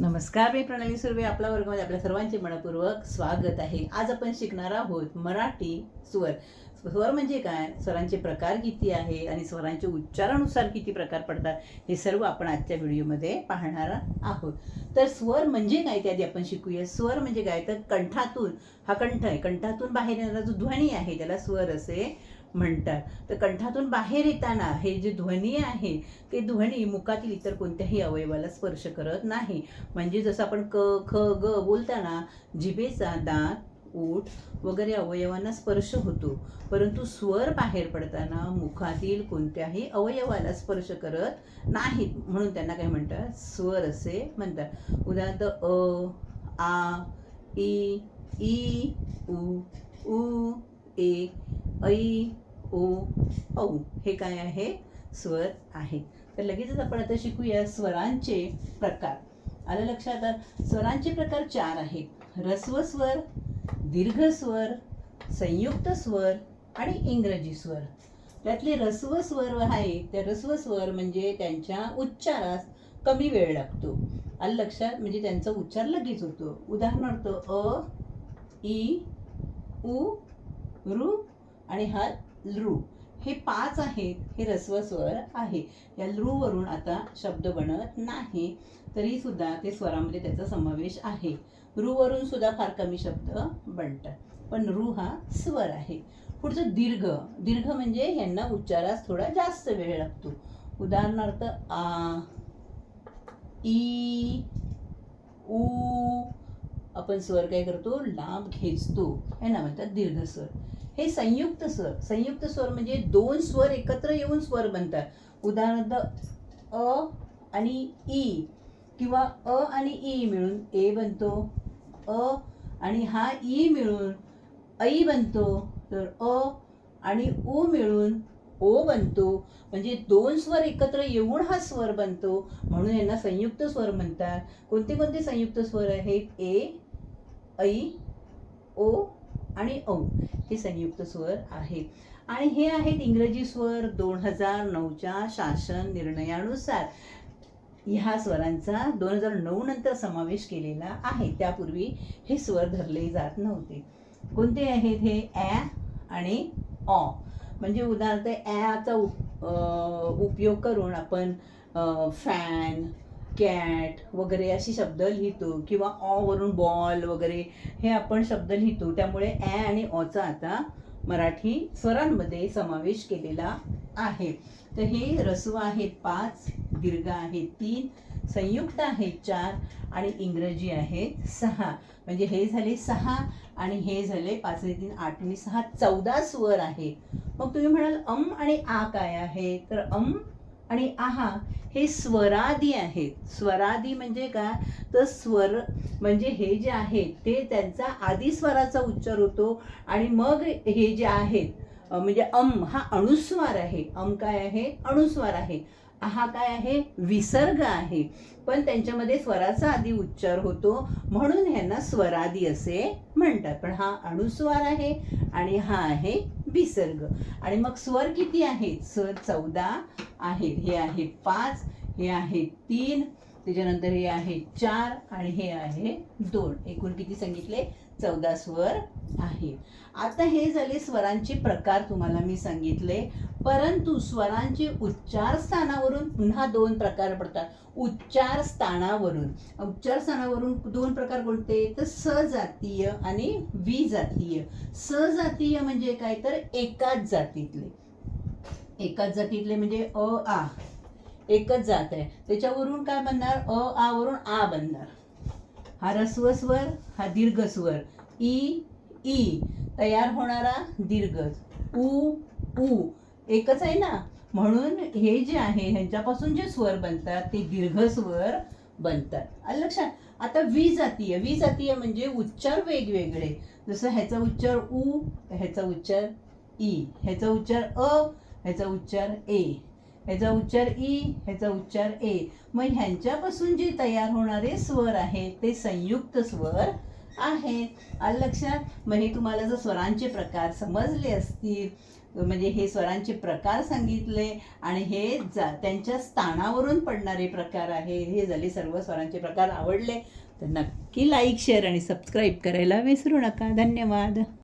नमस्कार मी प्रणाली सुर्वे आपला वर्गामध्ये आपल्या सर्वांचे मनपूर्वक स्वागत आहे. आज आपण शिकणार आहोत मराठी स्वर. स्वर म्हणजे काय? स्वरांचे प्रकार किती आहे आणि स्वरांचे उच्चारानुसार किती प्रकार पडतात हे सर्व आपण आजच्या व्हिडिओमध्ये पाहणार आहोत. तर स्वर म्हणजे काय? ते आधी आपण शिकूया. स्वर म्हणजे काय? तर कंठातून हा कंठ आहे. कंठातून बाहेर येणारा जो ध्वनी आहे त्याला स्वर असे म्हणतात. तर कंठातून बाहेर येताना हे जे ध्वनी आहे ते ध्वनी मुखातील इतर कोणत्याही अवयवाला स्पर्श करत नाही. म्हणजे जसं आपण क ख ग बोलताना जिभेचा दात ओठ वगैरे अवयवांना स्पर्श होतो. परंतु स्वर बाहेर पडताना मुखातील कोणत्याही अवयवाला स्पर्श करत नाहीत म्हणून त्यांना काय म्हणतात? स्वर असे म्हणतात. उदाहरणार्थ अ आ ई ई उ उ ए ऐ ओ औ हे काय आहे? स्वर आहे. तर लगेचच आपण आता शिकूया स्वरांचे प्रकार. आलं लक्षात? स्वरांचे प्रकार चार आहेत. ऱ्हस्व स्वर दीर्घ स्वर संयुक्त स्वर आणि इंग्रजी स्वर. त्यातले ऱ्हस्व स्वर आहे त्या ऱ्हस्व स्वर म्हणजे त्यांच्या उच्चारास कमी वेळ लागतो. आलं लक्षात? म्हणजे त्यांचा उच्चार लगेच होतो. उदाहरणार्थ अ ई उ रु आणि हा लृ. हे पाच आहेत हे रस्व स्वर आहे. या लृवरून आता शब्द बनत नाही. तरी सुद्धा ते स्वरामध्ये त्याचा समावेश आहे. ऋवरून सुद्धा फार कमी शब्द बनतात. पण ऋ हा स्वर आहे. पुढचं दीर्घ. दीर्घ म्हणजे यांना उच्चारास थोडा जास्त वेळ लागतो. उदाहरणार्थ आ ई ऊ आपण स्वर काय करतो? लांब खेचतो. हे ना म्हणतात दीर्घ स्वर हे संयुक्त स्वर. संयुक्त स्वर म्हणजे दोन स्वर एकत्र येऊन स्वर बनतात. उदाहरणार्थ अ आणि ई किंवा अ आणि ई मिळून ए बनतो अ आणि हा ई मिळून ऐ बनतो तर अ आणि ओ मिळून ओ बनतो. म्हणजे दोन स्वर एकत्र येऊन हा स्वर बनतो म्हणून यांना संयुक्त स्वर म्हणतात. कोणते कोणते संयुक्त स्वर आहेत? ए ऐ ओ आणि औ हे संयुक्त स्वर आहेत आणि हे आहेत इंग्रजी स्वर दोन हजार नऊच्या शासन निर्णयानुसार. ह्या स्वरांचा दोन हजार नऊ नंतर समावेश केलेला आहे. त्यापूर्वी हे स्वर धरले जात नव्हते. कोणते आहेत हे? ॲ आणि ऑ म्हणजे उदाहरणार्थ ॲचा उप उपयोग करून आपण फॅन कॅट वगैरे अशी शब्द लिहितो किंवा ऑ वरून बॉल वगैरे हे आपण शब्द लिहितो. त्यामुळे ॲ आणि ऑचा आता मराठी स्वरांमध्ये समावेश केलेला आहे. तर हे रस्व आहेत पाच दीर्घ आहेत तीन संयुक्त आहेत चार आणि इंग्रजी आहेत सहा. म्हणजे हे झाले सहा आणि हे झाले पाच तीन आठ आणि सहा. चौदा स्वर आहे. मग तुम्ही म्हणाल अम आणि आ काय आहे? तर अम आणि आहा हे स्वरादी आहेत. स्वरादी म्हणजे काय तर स्वर म्हणजे हे जे आहेत ते त्यांचा आधी स्वराचा उच्चार होतो. आणि मग हे जे आहेत म्हणजे अम हा अणुस्वार आहे. अम काय आहे? अणुस्वार आहे. हा काय आहे? विसर्ग आहे. पण त्यांच्यामध्ये स्वराचा आधी उच्चार होतो. म्हणून ह्यांना स्वरादी असे म्हणतात. पण हा अणुस्वार आहे आणि हा आहे विसर्ग. आणि मग स्वर किती आहेत? स्वर चौदा आहेत. हे आहेत पाच हे आहेत तीन त्याच्यानंतर हे आहे चार आणि हे आहे दोन. एकूण किती सांगितले? चौदा स्वर आहे. आता हे झाले स्वरांचे प्रकार तुम्हाला मी सांगितले. परंतु स्वरांचे उच्चार स्थानावरून पुन्हा दोन प्रकार पडतात. उच्चार स्थानावरून. उच्चार स्थानावरून दोन प्रकार कोणते? तर सजातीय आणि विजातीय. सजातीय म्हणजे काय? तर एकाच जातीतले. एकाच जातीतले म्हणजे अ आ. एकच जात आहे. त्याच्यावरून काय बनणार? अ आ वरून आ बनणार. हा रस्व स्वर हा दीर्घ स्वर ई ई. तयार होणारा दीर्घ. उ उ. एकच आहे ना? म्हणून हे जे आहे ह्यांच्यापासून जे स्वर बनतात ते दीर्घ स्वर बनतात लक्षात? आता विजातीय. विजातीय म्हणजे उच्चार वेगवेगळे. जसं ह्याचा उच्चार उ ह्याचा उच्चार ई. ह्याचा उच्चार अ ह्याचा उच्चार ए. ह्याचा उच्चार ई ह्याचा उच्चार ए. मग ह्यांच्यापासून जे तयार होणारे स्वर आहेत ते संयुक्त स्वर आहेत. आलं लक्षात? म्हणजे तुम्हाला जर स्वरांचे प्रकार समजले असतील म्हणजे हे स्वरांचे प्रकार सांगितले आणि हे जा त्यांच्या स्थानावरून पडणारे प्रकार आहे हे झाले सर्व स्वरांचे प्रकार आवडले तर नक्की लाईक शेअर आणि सबस्क्राईब करायला विसरू नका. धन्यवाद.